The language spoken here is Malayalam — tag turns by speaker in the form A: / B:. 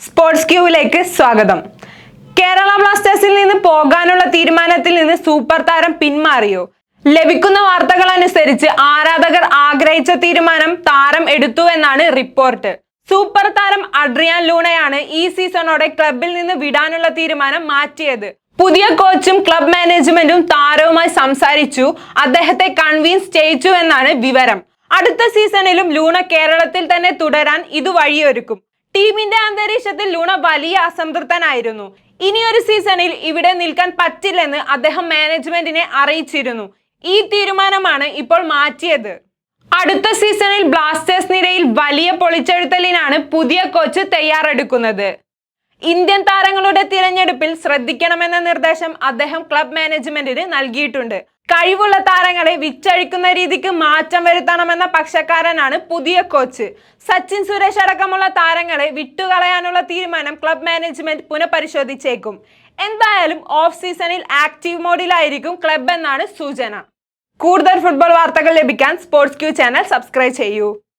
A: സ്പോർട്സ് ക്യൂവിലേക്ക് സ്വാഗതം. കേരള ബ്ലാസ്റ്റേഴ്സിൽ നിന്ന് പോകാനുള്ള തീരുമാനത്തിൽ നിന്ന് സൂപ്പർ താരം പിന്മാറിയോ? ലഭിക്കുന്ന വാർത്തകൾ അനുസരിച്ച് ആരാധകർ ആഗ്രഹിച്ച തീരുമാനം താരം എടുത്തു എന്നാണ് റിപ്പോർട്ട് സൂപ്പർ താരം അഡ്രിയാൻ ലൂണയാണ് ഈ സീസണോടെ ക്ലബിൽ നിന്ന് വിടാനുള്ള തീരുമാനം മാറ്റിയത്. പുതിയ കോച്ചും ക്ലബ് മാനേജ്മെന്റും താരവുമായി സംസാരിച്ചു. അദ്ദേഹത്തെ കൺവിൻസ് ചെയ്യിച്ചു എന്നാണ് വിവരം. അടുത്ത സീസണിലും ലൂണ കേരളത്തിൽ തന്നെ തുടരാൻ ഇത് വഴിയൊരുക്കും ടീമിന്റെ അന്തരീക്ഷത്തിൽ ലൂണ വലിയ അസംതൃപ്തനായിരുന്നു. ഇനിയൊരു സീസണിൽ ഇവിടെ നിൽക്കാൻ പറ്റില്ലെന്ന് അദ്ദേഹം മാനേജ്മെന്റിനെ അറിയിച്ചിരുന്നു. ഈ തീരുമാനമാണ് ഇപ്പോൾ മാറ്റിയത്. അടുത്ത സീസണിൽ ബ്ലാസ്റ്റേഴ്സ് നിരയിൽ വലിയ പൊളിച്ചെഴുത്തലിനാണ് പുതിയ കോച്ച് തയ്യാറെടുക്കുന്നത്. ഇന്ത്യൻ താരങ്ങളുടെ തിരഞ്ഞെടുപ്പിൽ ശ്രദ്ധിക്കണമെന്ന നിർദ്ദേശം അദ്ദേഹം ക്ലബ് മാനേജ്മെന്റിന് നൽകിയിട്ടുണ്ട്. കഴിവുള്ള താരങ്ങളെ വിറ്റഴിക്കുന്ന രീതിക്ക് മാറ്റം വരുത്തണമെന്ന പക്ഷക്കാരനാണ് പുതിയ കോച്ച്. സച്ചിൻ സുരേഷ് അടക്കമുള്ള താരങ്ങളെ വിട്ടുകളയാനുള്ള തീരുമാനം ക്ലബ് മാനേജ്മെന്റ് പുനഃപരിശോധിച്ചേക്കും. എന്തായാലും ഓഫ് സീസണിൽ ആക്റ്റീവ് മോഡിലായിരിക്കും ക്ലബ് എന്നാണ് സൂചന. കൂടുതൽ ഫുട്ബോൾ വാർത്തകൾ ലഭിക്കാൻ സ്പോർട്സ് ക്യൂ ചാനൽ സബ്സ്ക്രൈബ് ചെയ്യൂ.